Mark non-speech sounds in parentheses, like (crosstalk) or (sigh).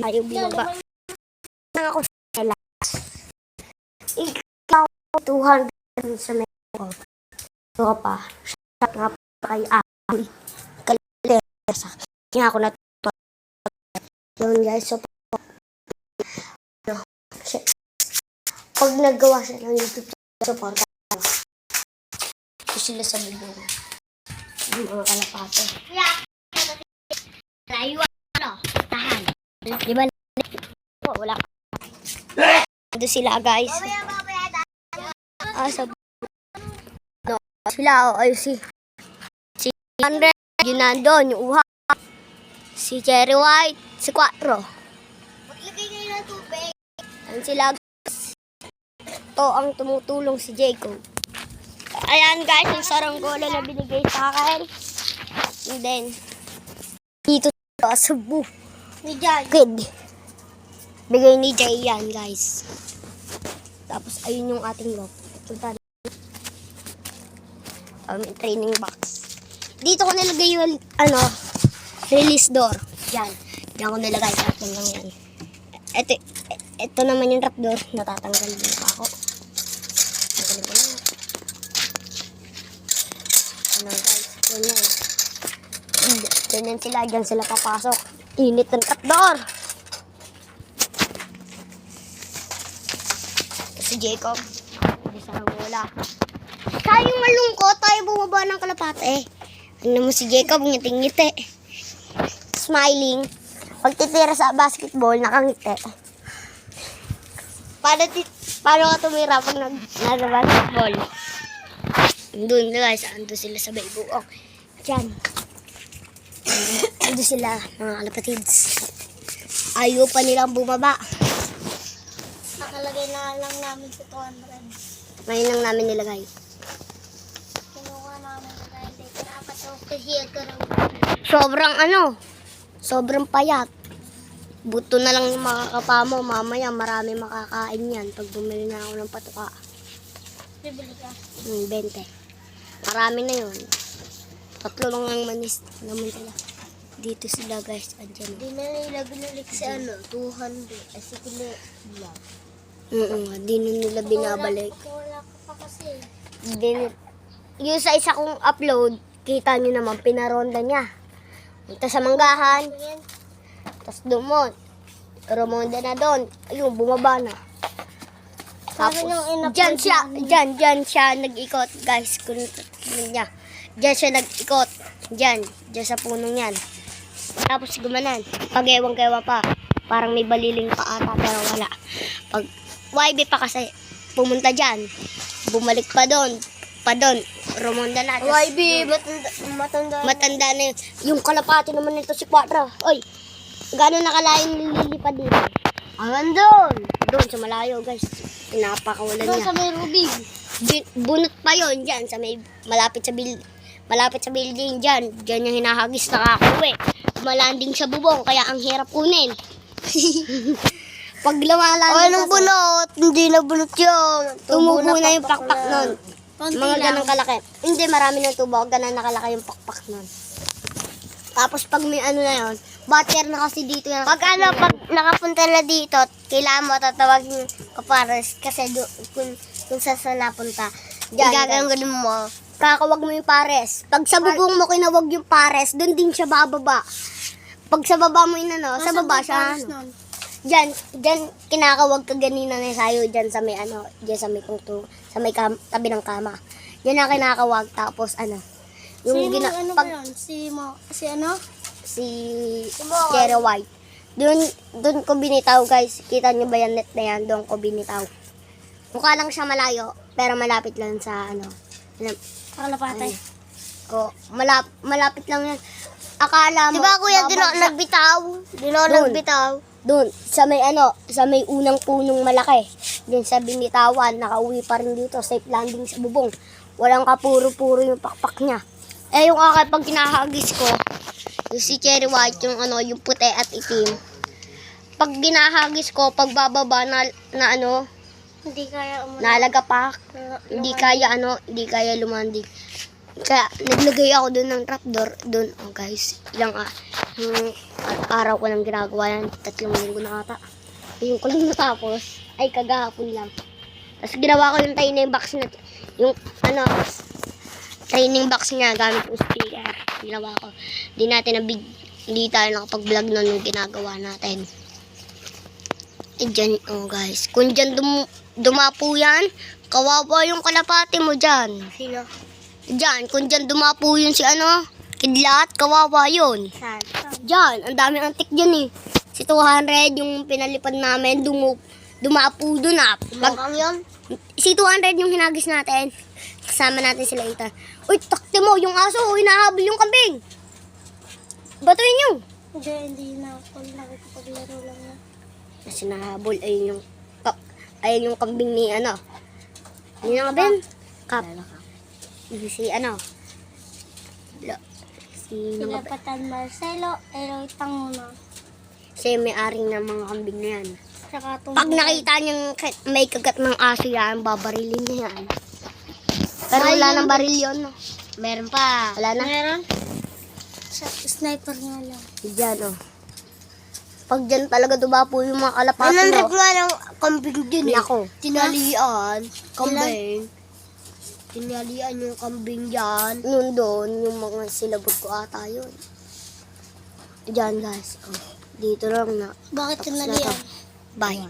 Ayaw bumaba. Nang ako sa Elas. Ikaw, 200 sa meron. Ito pa. Shot nga pa kay Ahoy. Kalesa. Kaya ako na yun guys. So, siya- pag nagawa siya ng YouTube channel, support ko sila sa. Yung mga kalapate. Layo ano? Di ba? Oh, wala. Ando sila guys. Ah, sa no, sila oh, ay si si Andre, yun nandun, yung uha. Si Cherry White, si Quattro. Maglagay kayo ng tubig. Ayan sila guys. Ito ang tumutulong si Jacob. Ayan guys, yung saranggola na binigay sa akin. And then, dito sa Cebu. Ni Jan. Kid. Bigay ni Jay yan, guys. Tapos, ayun yung ating lock. Punta. Um, training box. Dito ko nilagay yung, ano, release door. Yan. Yan ko nilagay. Tatang lang yan. Ito, ito naman yung trap door. Natatanggal din pa ako. Tanggalin ko lang. Ano, guys. Ganyan. Ganyan sila. Diyan sila papasok. Init ng trap door. Ito si Jacob. Hindi sa wala. Tayo malungkot. Tayo bumaba ng kalapate. Tingnan mo si Jacob. Ngiti-ngiti. Smiling. Pagtitira sa basketball, nakangiti. Paano, paano ka tumira pag nag nasa basketball? Doon guys, ando sila sa baybuok. Diyan. Ando sila, mga kalapatids. Ayaw pa nilang bumaba. Nakalagay na lang namin sa 200. Ngayon lang namin nilagay. Kinuha namin 90. Dapat. (laughs) Sobrang ano, sobrang payat. Buto na lang yung makakapa mo. Mamaya marami makakain yan pag bumili na ako ng patuka. Bibili ka. Hmm, 20. Marami na yun. Tatlo lang ang manis naman sila. Dito sila guys. Andyan. Di na nila binalik sa ano, 200. Kasi kili lang. Oo, di na nila binabalik. Wala, ka pa kasi. Din, yung sa isa kong upload, kita nyo naman, pinaronda niya. Punta sa manggahan, Yan. tapos dumon. Rumonda na doon. Ayun, bumaba na. Tapos, dyan siya, dyan, dyan siya nag-ikot, guys. Kung niya. Dyan siya nag-ikot. Dyan, dyan sa punong yan. Tapos gumanan. Pag ewan-kewan pa. Parang may baliling pa ata, pero wala. Pag YB pa kasi, pumunta dyan. Bumalik pa doon. Pa doon. Rumonda na. Tas- YB, matanda, matanda. Matanda na yun. Yung kalapati naman nito si Quadra. Oy, gano'n nakalayong nililipad dito? Hanggang doon. Doon sa malayo, guys. Pinapakawalan Doon niya. sa may rubig. Bi- bunot pa yon dyan sa may malapit sa bil malapit sa building dyan. Dyan yung hinahagis nakakuwi. Malanding sa bubong, kaya ang hirap kunin. (laughs) Pag lumalanding Anong kasi, bunot? Hindi na bunot yun. tumubo na yung pakpak nun. Mga ganang kalaki. Hindi, marami ng tubo. Ganang nakalaki yung pakpak nun. Tapos pag may ano na yun, butter na kasi dito yung... Pag ano, pag nakapunta na dito, kailangan mo tatawagin ka pares kasi do, kung, kung sa saan napunta, igaganggalin mo. Kakawag mo yung pares. Pag sa bubong mo kinawag yung pares, doon din siya bababa. Pag sa baba mo yun ano, sa baba siya ano. Diyan, diyan kinakawag ka ganina na sayo diyan sa may ano, diyan sa may kuto, sa may kam, tabi ng kama. Diyan na kinakawag tapos ano, yung Yung gina, ano pag yun? Si Mo, si ano? si Mo- Cherry White. Doon, doon ko binitaw guys. Kita niyo ba yan net na yan? Doon ko binitaw. Mukha lang siya malayo, pero malapit lang sa ano. Kalapatay. ko, malap, malapit lang yan. Akala mo, Di ba kuya, di na nagbitaw? Di na Doon. nagbitaw. Doon, sa may ano, sa may unang punong malaki. Din sa binitawan, nakauwi pa rin dito, safe landing sa bubong. Walang kapuro-puro yung pakpak niya. Eh, yung akin, pag kinahagis ko, yung si Cherry White, yung ano, yung puti at itim. Pag ginahagis ko, pag bababa na, na ano, Hindi kaya umunod. nalagapak, Na- hindi kaya ano, hindi kaya lumanding. Kaya naglagay ako doon ng trapdoor doon. Oh guys, ilang ah, yung araw ko nang ginagawa yan. Tatlong linggo na ata. Yung ko lang natapos. Ay, kagahapon lang. Tapos ginawa ko yung training box na, yung ano, training box niya gamit yung speaker. Ginawa ko. Hindi natin nabig, hindi tayo nakapag-vlog nun yung ginagawa natin. Eh, dyan, oh guys. Kung dyan dum, dumapo yan, kawawa yung kalapati mo dyan. Sino? Diyan, kung dyan dumapo yun si ano, kidlat, kawawa yun. Saan? Diyan, ang daming antik dyan eh. Si 200, yung pinalipad namin, dumu, dumapo dun ah. Mukhang yun? si 200 yung hinagis natin. Kasama natin sila ita. Uy, takte mo, yung aso, hinahabol yung kambing. Batuin nyo. Hindi, hindi na ako nakikapaglaro lang yan. Kasi nahabol, ayun yung, kap, ayun yung kambing ni ano. Yun ang kambing? Kap. Si ano. Lo- Si mga Pinapatan Marcelo, pero itang muna. Siya yung may-aring ng mga kambing na yan. Saka itong Pag nakita niyang may kagat ng aso yan, babarilin niya yan. Pero Ay, wala nang baril yun. No? Meron pa. Wala na. Meron? Sa sniper nga lang. Diyan, oh. Pag dyan talaga dumapo yung mga kalapati Anong mo. nga ng kambing din eh. Nako. Tinalian. Kambing. Tinalian yung kambing dyan. Yun doon, yung mga silabot ko ata yun. Diyan, guys. Oh. Dito lang na. Bakit to. Bye.